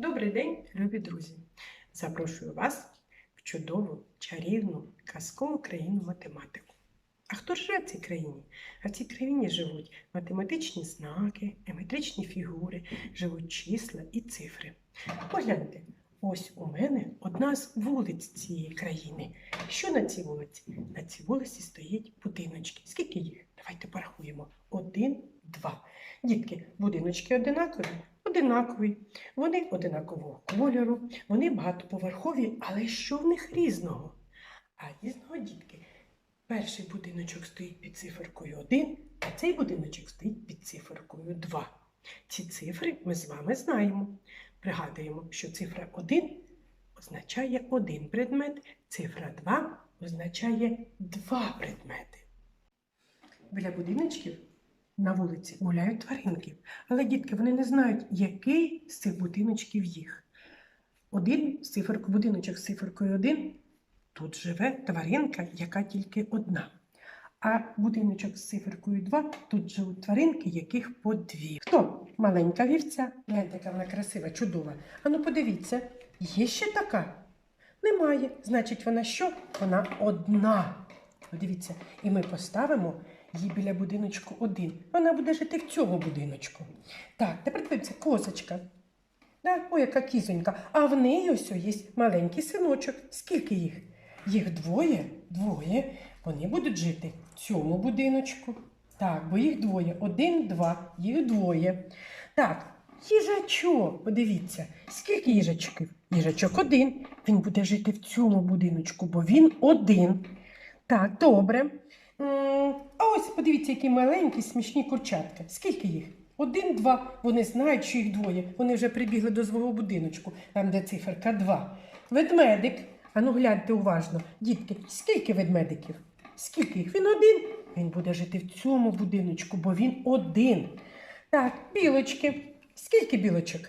Добрий день, любі друзі! Запрошую вас в чудову, чарівну, казкову країну математику. А хто ж живе в цій країні? А в цій країні живуть математичні знаки, геометричні фігури, живуть числа і цифри. Погляньте, ось у мене одна з вулиць цієї країни. Що на цій вулиці? На цій вулиці стоять будиночки. Скільки їх? Давайте порахуємо. Один, два. Дітки, будиночки одинакові? Одинакові. Вони одинакового кольору, вони багатоповерхові, але що в них різного? А різного, дітки, перший будиночок стоїть під циферкою 1, а цей будиночок стоїть під циферкою 2. Ці цифри ми з вами знаємо. Пригадуємо, що цифра 1 означає один предмет, цифра 2 означає два предмети. Біля будиночків на вулиці гуляють тваринки, але дітки вони не знають, який з цих будиночків їх. Один з будиночок з циферкою 1 тут живе тваринка, яка тільки одна. А будиночок з циферкою 2 тут живуть тваринки, яких по дві. Хто? Маленька вівця. Гляньте, яка вона красива, чудова. Ану, подивіться, є ще така? Немає. Значить, вона що? Вона одна. Подивіться, і ми поставимо її біля будиночку один. Вона буде жити в цьому будиночку. Так, тепер дивіться, козочка. Да? Ой, яка кізонька. А в неї ось є маленький синочок. Скільки їх? Їх двоє, двоє. Вони будуть жити в цьому будиночку. Так, бо їх двоє. Один, два, їх двоє. Так, їжачок, подивіться, скільки їжачків? Їжачок один. Він буде жити в цьому будиночку, бо він один. Так, добре. А ось подивіться, які маленькі смішні курчатка. Скільки їх? Один, два. Вони знають, що їх двоє. Вони вже прибігли до свого будиночку, там, де циферка два. Ведмедик. Ану гляньте уважно. Дітки, скільки ведмедиків? Скільки їх? Він один. Він буде жити в цьому будиночку, бо він один. Так, білочки. Скільки білочок?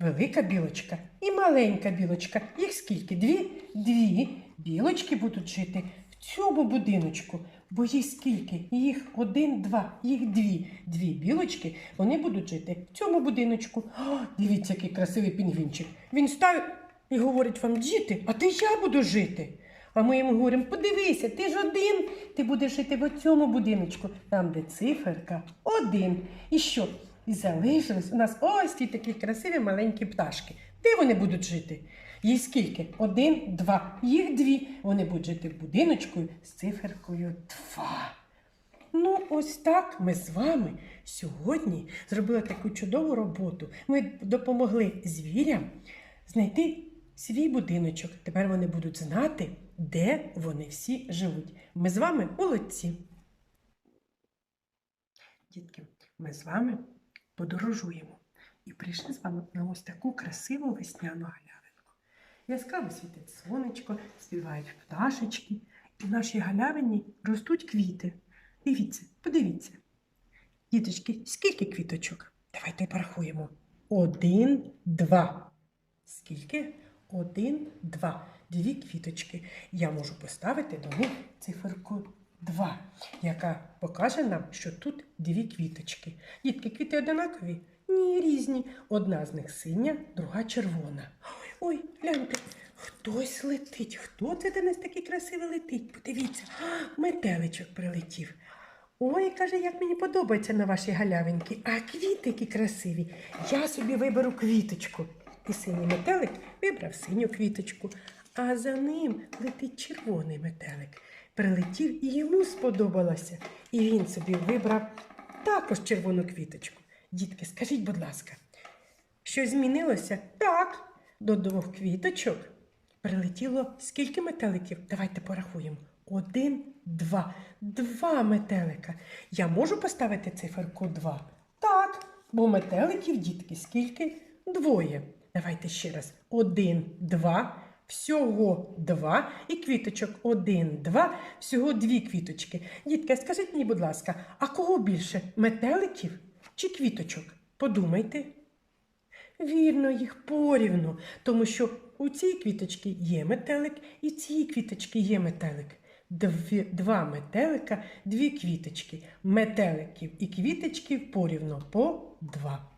Велика білочка і маленька білочка. Їх скільки? Дві? Дві білочки будуть жити в цьому будиночку. Бо їх скільки? Їх один, два, їх дві. Дві білочки, вони будуть жити в цьому будиночку. О, дивіться, який красивий пінгвінчик. Він став і говорить вам, діти, а де я буду жити? А ми йому говоримо, подивися, ти ж один, ти будеш жити в цьому будиночку, там, де циферка один. І що? І залишились у нас ось ті такі красиві маленькі пташки. Де вони будуть жити? Їх скільки? Один, два. Їх дві. Вони будуть жити в будиночку з циферкою два. Ну, ось так ми з вами сьогодні зробили таку чудову роботу. Ми допомогли звірям знайти свій будиночок. Тепер вони будуть знати, де вони всі живуть. Ми з вами молодці. Дітки, ми з вами подорожуємо і прийшли з вами на ось таку красиву весняну галявинку. Яскраво світить сонечко, співають пташечки, і в нашій галявині ростуть квіти. Дивіться, подивіться. Діточки, скільки квіточок? Давайте порахуємо. Один, два. Скільки? Один, два. Дві квіточки. Я можу поставити до них циферку 2, яка покаже нам, що тут дві квіточки. Дітки, квіти одинакові? Ні, різні. Одна з них синя, друга червона. Ой, гляньте, хтось летить. Хто це до нас такий красивий летить? Подивіться, метеличок прилетів. Ой, каже, як мені подобається на вашій галявинці. А квіти які красиві. Я собі виберу квіточку. І синій метелик вибрав синю квіточку, а за ним летить червоний метелик. Прилетів і йому сподобалося. І він собі вибрав також червону квіточку. Дітки, скажіть, будь ласка, що змінилося? Так, до двох квіточок прилетіло скільки метеликів? Давайте порахуємо. Один, два. Два метелика. Я можу поставити циферку два? Так, бо метеликів, дітки, скільки? Двоє. Давайте ще раз. Один, два. Всього два. І квіточок один, два. Всього дві квіточки. Дітки, скажіть мені, будь ласка, а кого більше? Метеликів чи квіточок? Подумайте. Вірно, їх порівну, тому що у цій квіточці є метелик, і в цій квіточці є метелик. Дві, два метелика, дві квіточки. Метеликів і квіточків порівну по два.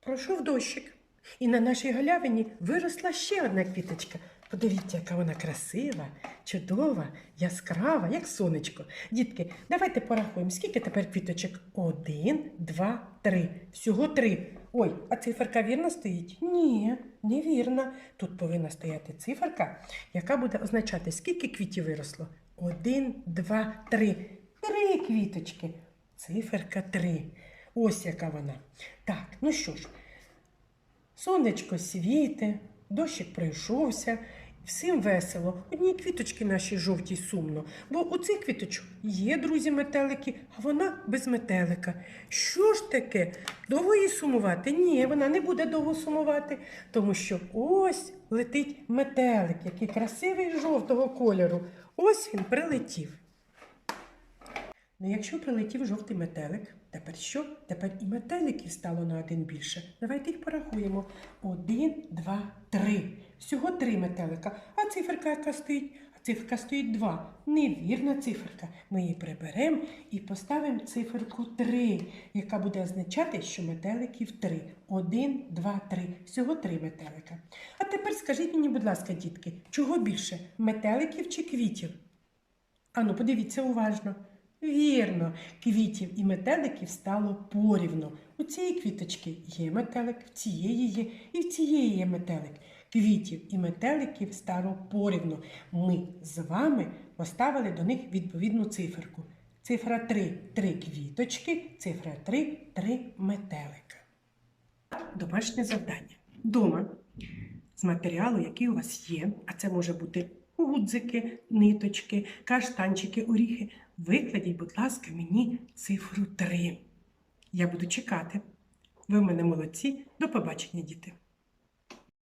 Пройшов дощик, і на нашій галявині виросла ще одна квіточка. Подивіться, яка вона красива, чудова, яскрава, як сонечко. Дітки, давайте порахуємо, скільки тепер квіточок? Один, два, три. Всього три. Ой, а циферка вірно стоїть? Ні, не вірно. Тут повинна стояти циферка, яка буде означати, скільки квітів виросло. Один, два, три. Три квіточки. Циферка три. Ось яка вона. Так, ну що ж, сонечко світе, дощик пройшовся. Всім весело. Одній квіточки нашій жовтій сумно. Бо у цих квіточок є друзі метелики, а вона без метелика. Що ж таке? Довго їй сумувати? Ні, вона не буде довго сумувати, тому що ось летить метелик, який красивий жовтого кольору. Ось він прилетів. Ну, якщо прилетів жовтий метелик, тепер що? Тепер і метеликів стало на один більше. Давайте їх порахуємо. Один, два, три. Всього три метелика. А циферка, яка стоїть? А циферка стоїть два. Невірна циферка. Ми її приберемо і поставимо циферку три, яка буде означати, що метеликів три. Один, два, три. Всього три метелика. А тепер скажіть мені, будь ласка, дітки, чого більше? Метеликів чи квітів? Ану, подивіться уважно. Вірно, квітів і метеликів стало порівну. У цієї квіточки є метелик, в цієї є і в цієї є метелик. Квітів і метеликів стало порівну. Ми з вами поставили до них відповідну циферку. Цифра 3 три квіточки, цифра 3 три метелика. Домашнє завдання. Дома з матеріалу, який у вас є, а це може бути гудзики, ниточки, каштанчики, оріхи. Викладіть, будь ласка, мені цифру 3. Я буду чекати. Ви в мене молодці. До побачення, діти.